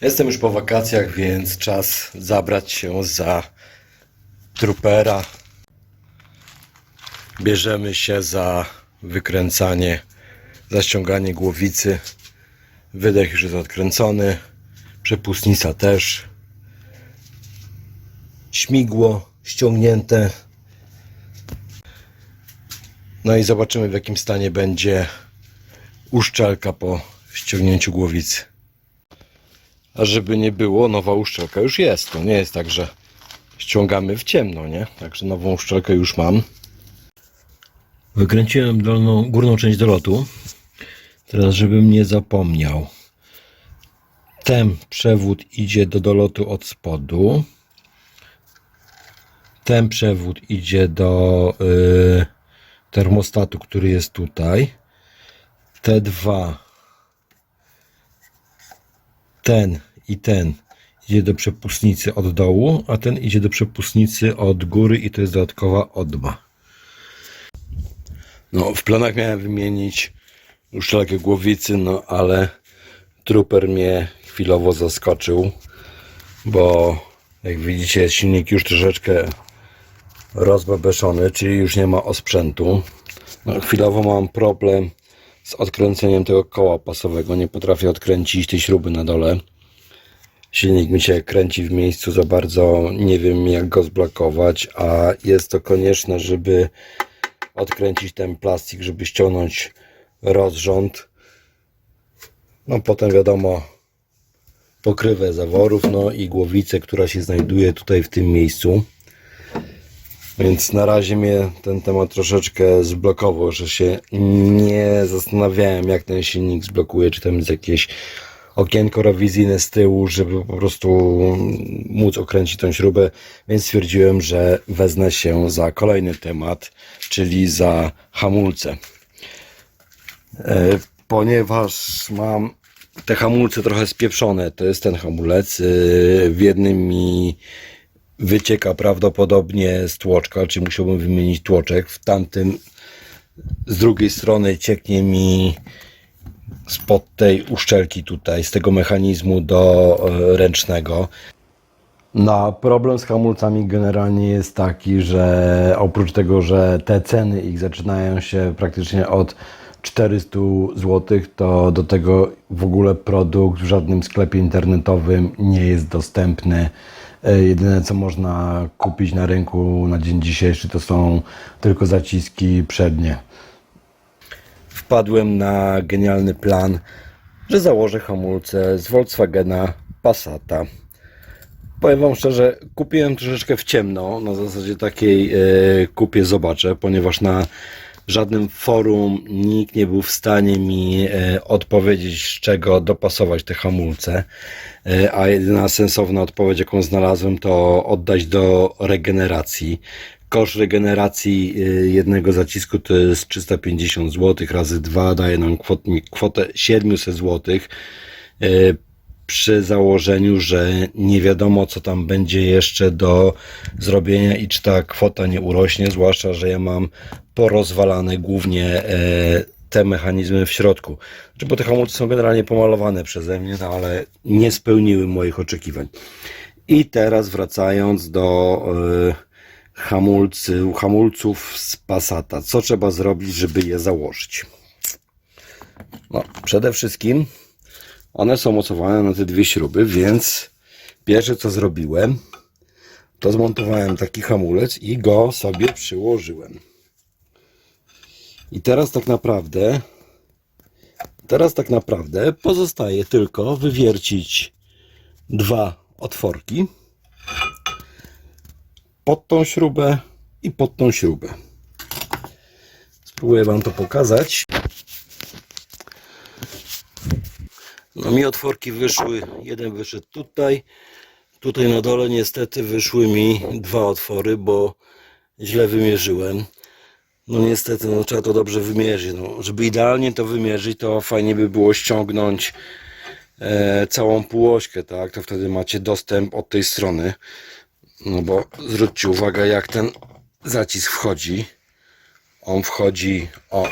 Jestem już po wakacjach, więc czas zabrać się za trupera. Bierzemy się za wykręcanie, za ściąganie głowicy. Wydech już jest odkręcony, przepustnica też. Śmigło ściągnięte. No i zobaczymy w jakim stanie będzie uszczelka po ściągnięciu głowicy. A żeby nie było, nowa uszczelka już jest. To nie jest tak, że ściągamy w ciemno, nie? Także nową uszczelkę już mam. Wykręciłem dolną, górną część dolotu. Teraz, żebym nie zapomniał. Ten przewód idzie do dolotu od spodu. Ten przewód idzie do y, termostatu, który jest tutaj. Te dwa ten i ten idzie do przepustnicy od dołu, a ten idzie do przepustnicy od góry i to jest dodatkowa odma. No, w planach miałem wymienić uszczelkę głowicy, no ale truper mnie chwilowo zaskoczył, bo jak widzicie silnik już troszeczkę rozbebeszony, czyli już nie ma osprzętu. No, chwilowo mam problem z odkręceniem tego koła pasowego. Nie potrafię odkręcić tej śruby na dole. Silnik mi się kręci w miejscu za bardzo. Nie wiem jak go zblokować, a jest to konieczne, żeby odkręcić ten plastik, żeby ściągnąć rozrząd. No potem wiadomo pokrywę zaworów, no i głowicę, która się znajduje tutaj w tym miejscu. Więc na razie mnie ten temat troszeczkę zblokował, że się nie zastanawiałem, jak ten silnik zblokuje, czy tam jest jakieś okienko rewizyjne z tyłu, żeby po prostu móc okręcić tą śrubę, więc stwierdziłem, że wezmę się za kolejny temat, czyli za hamulce. E, Ponieważ mam te hamulce trochę spieprzone, to jest ten hamulec, e, w jednym mi wycieka prawdopodobnie z tłoczka, czy musiałbym wymienić tłoczek. W tamtym z drugiej strony cieknie mi spod tej uszczelki tutaj, z tego mechanizmu do e, ręcznego. No, problem z hamulcami generalnie jest taki, że oprócz tego, że te ceny ich zaczynają się praktycznie od 400 zł, to do tego w ogóle produkt w żadnym sklepie internetowym nie jest dostępny. E, Jedyne co można kupić na rynku na dzień dzisiejszy to są tylko zaciski przednie. Wpadłem na genialny plan, że założę hamulce z Volkswagena Passata. Powiem Wam szczerze, kupiłem troszeczkę w ciemno, na zasadzie takiej e, kupię, zobaczę, ponieważ na żadnym forum nikt nie był w stanie mi e, odpowiedzieć, z czego dopasować te hamulce, e, a jedyna sensowna odpowiedź, jaką znalazłem, to oddać do regeneracji. Koszt regeneracji e, jednego zacisku to jest 350 zł razy 2, daje nam kwot, kwotę 700 zł przy założeniu, że nie wiadomo, co tam będzie jeszcze do zrobienia i czy ta kwota nie urośnie, zwłaszcza, że ja mam porozwalane głównie e, te mechanizmy w środku. Znaczy, bo te hamulce są generalnie pomalowane przeze mnie, no, ale nie spełniły moich oczekiwań. I teraz wracając do hamulcy, hamulców z Passata. Co trzeba zrobić, żeby je założyć? No, przede wszystkim one są mocowane na te dwie śruby, więc pierwsze co zrobiłem, to zmontowałem taki hamulec i go sobie przyłożyłem. I teraz tak naprawdę, teraz tak naprawdę pozostaje tylko wywiercić dwa otworki pod tą śrubę i pod tą śrubę. Spróbuję Wam to pokazać. No mi otworki wyszły, jeden wyszedł tutaj, tutaj na dole niestety wyszły mi dwa otwory, bo źle wymierzyłem. No niestety, no trzeba to dobrze wymierzyć. No, żeby idealnie to wymierzyć, to fajnie by było ściągnąć e, całą półośkę, tak? To wtedy macie dostęp od tej strony. No bo zwróćcie uwagę, jak ten zacisk wchodzi. On wchodzi o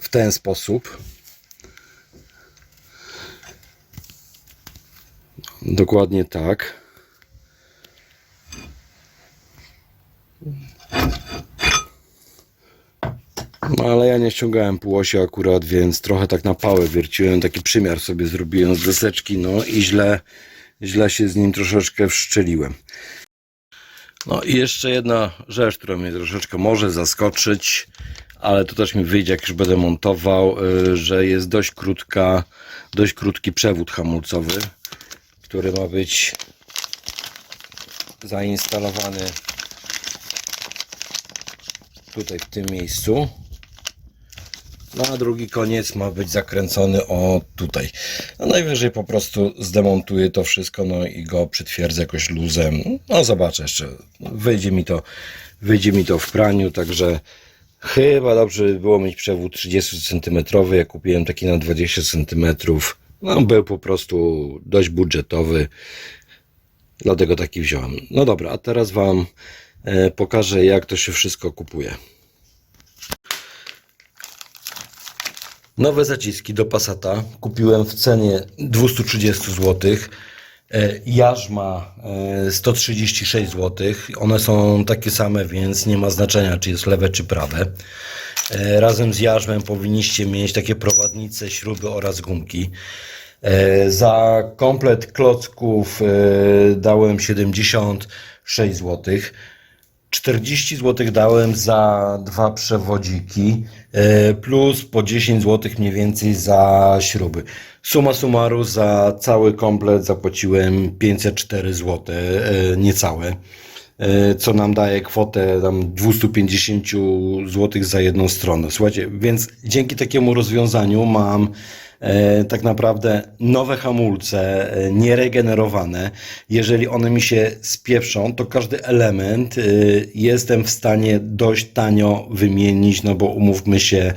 w ten sposób. Dokładnie tak. No ale ja nie ściągałem półosi akurat, więc trochę tak na pałę wierciłem, taki przymiar sobie zrobiłem z deseczki, no i źle, źle się z nim troszeczkę wszczeliłem. No i jeszcze jedna rzecz, która mnie troszeczkę może zaskoczyć, ale to też mi wyjdzie, jak już będę montował, y, że jest dość krótka, dość krótki przewód hamulcowy, który ma być zainstalowany tutaj w tym miejscu. No a drugi koniec ma być zakręcony o tutaj. No najwyżej po prostu zdemontuję to wszystko, no i go przytwierdzę jakoś luzem. No zobaczę jeszcze. Wyjdzie mi to, wyjdzie mi to w praniu, także chyba dobrze by było mieć przewód 30 cm. Ja kupiłem taki na 20 cm. No był po prostu dość budżetowy. Dlatego taki wziąłem. No dobra, a teraz Wam e, pokażę jak to się wszystko kupuje. Nowe zaciski do Passata kupiłem w cenie 230 zł. Jarzma e, 136 zł. One są takie same, więc nie ma znaczenia, czy jest lewe, czy prawe. E, Razem z jarzmem powinniście mieć takie prowadnice, śruby oraz gumki. E, Za komplet klocków e, dałem 76 zł. 40 zł dałem za dwa przewodziki, e, plus po 10 zł mniej więcej za śruby. Suma summarum za cały komplet zapłaciłem 504 zł, e, niecałe, co nam daje kwotę tam 250 zł za jedną stronę. Słuchajcie, więc dzięki takiemu rozwiązaniu mam e, tak naprawdę nowe hamulce, e, nieregenerowane. Jeżeli one mi się spieprzą, to każdy element e, jestem w stanie dość tanio wymienić, no bo umówmy się,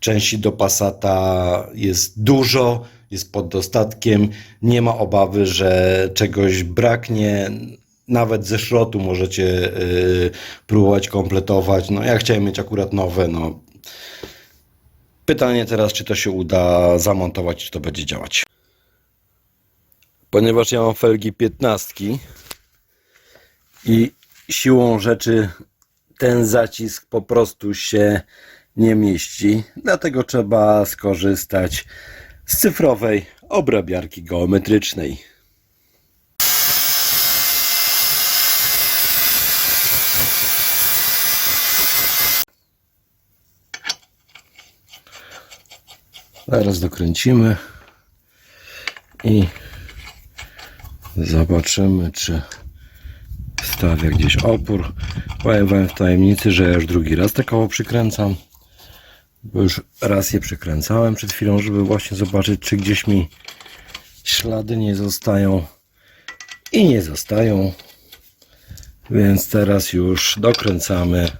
części do Passata jest dużo, jest pod dostatkiem, nie ma obawy, że czegoś braknie. Nawet ze szrotu możecie e, próbować kompletować. No ja chciałem mieć akurat nowe, no Pytanie teraz, czy to się uda zamontować, czy to będzie działać. Ponieważ ja mam felgi 15 i siłą rzeczy ten zacisk po prostu się nie mieści, dlatego trzeba skorzystać z cyfrowej obrabiarki geometrycznej. Zaraz dokręcimy i zobaczymy, czy stawia gdzieś opór. Powiem Wam w tajemnicy, że ja już drugi raz te koło przykręcam, bo już raz je przykręcałem przed chwilą, żeby właśnie zobaczyć, czy gdzieś mi ślady nie zostają i nie zostają. Więc teraz już dokręcamy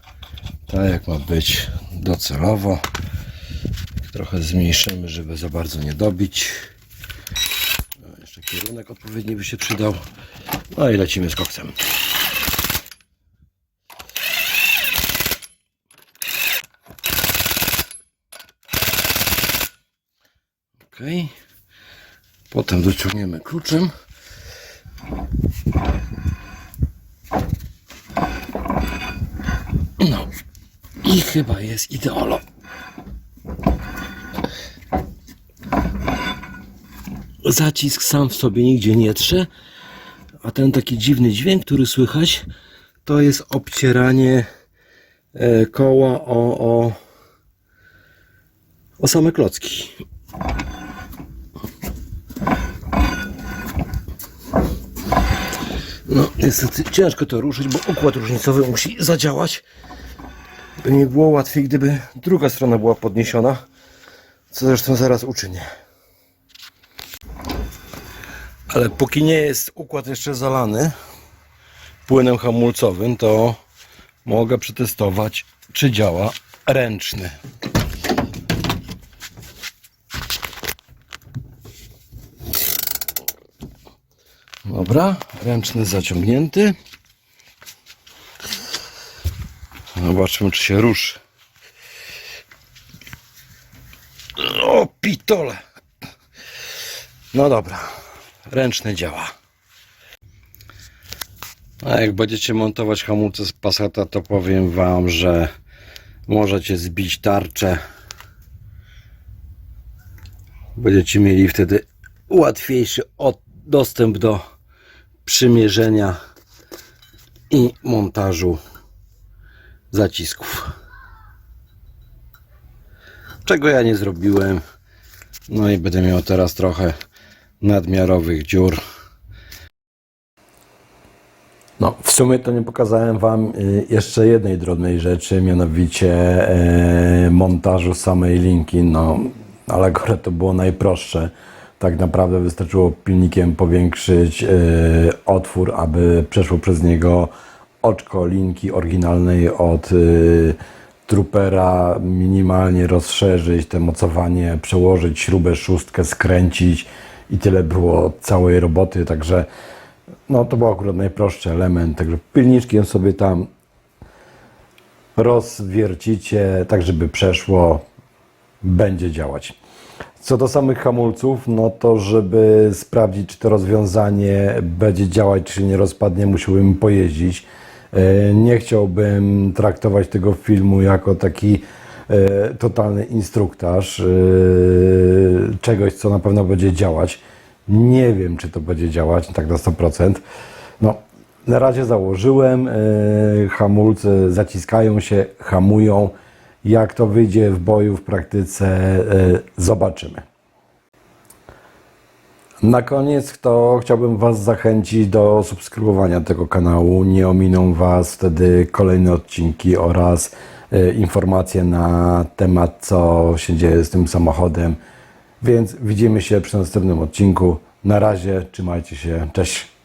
tak jak ma być docelowo. Trochę zmniejszymy, żeby za bardzo nie dobić. No, jeszcze kierunek odpowiedni by się przydał. No i lecimy z koksem. Ok. Potem dociągniemy kluczem. No i chyba jest ideolo. Zacisk sam w sobie nigdzie nie trze, a ten taki dziwny dźwięk, który słychać, to jest obcieranie e, koła o, o, o same klocki. No, niestety ciężko to ruszyć, bo układ różnicowy musi zadziałać. By mi było łatwiej, gdyby druga strona była podniesiona, co zresztą zaraz uczynię. Ale póki nie jest układ jeszcze zalany płynem hamulcowym, to mogę przetestować, czy działa ręczny. Dobra, ręczny zaciągnięty. Zobaczmy, czy się ruszy. O, pitole. No dobra, ręczny działa. A jak będziecie montować hamulce z Passata, to powiem Wam, że możecie zbić tarczę. Będziecie mieli wtedy łatwiejszy dostęp do przymierzenia i montażu zacisków. Czego ja nie zrobiłem. No i będę miał teraz trochę nadmiarowych dziur. No, w sumie to nie pokazałem Wam y, jeszcze jednej drobnej rzeczy, mianowicie e, montażu samej linki. No, ale akurat to było najprostsze. Tak naprawdę wystarczyło pilnikiem powiększyć e, otwór, aby przeszło przez niego oczko linki oryginalnej od y, trupera, minimalnie rozszerzyć te mocowanie, przełożyć śrubę szóstkę, skręcić i tyle było całej roboty, także no to był akurat najprostszy element, także pilniczkiem sobie tam rozwiercicie, tak żeby przeszło, będzie działać. Co do samych hamulców, no to żeby sprawdzić, czy to rozwiązanie będzie działać, czy nie rozpadnie, musiałbym pojeździć. E, Nie chciałbym traktować tego filmu jako taki totalny instruktaż e, czegoś, co na pewno będzie działać. Nie wiem, czy to będzie działać tak na 100%. No, na razie założyłem, e, hamulce zaciskają się, hamują. Jak to wyjdzie w boju, w praktyce, e, zobaczymy. Na koniec to chciałbym Was zachęcić do subskrybowania tego kanału. Nie ominą Was wtedy kolejne odcinki oraz e, informacje na temat, co się dzieje z tym samochodem. Więc widzimy się przy następnym odcinku. Na razie, trzymajcie się, cześć.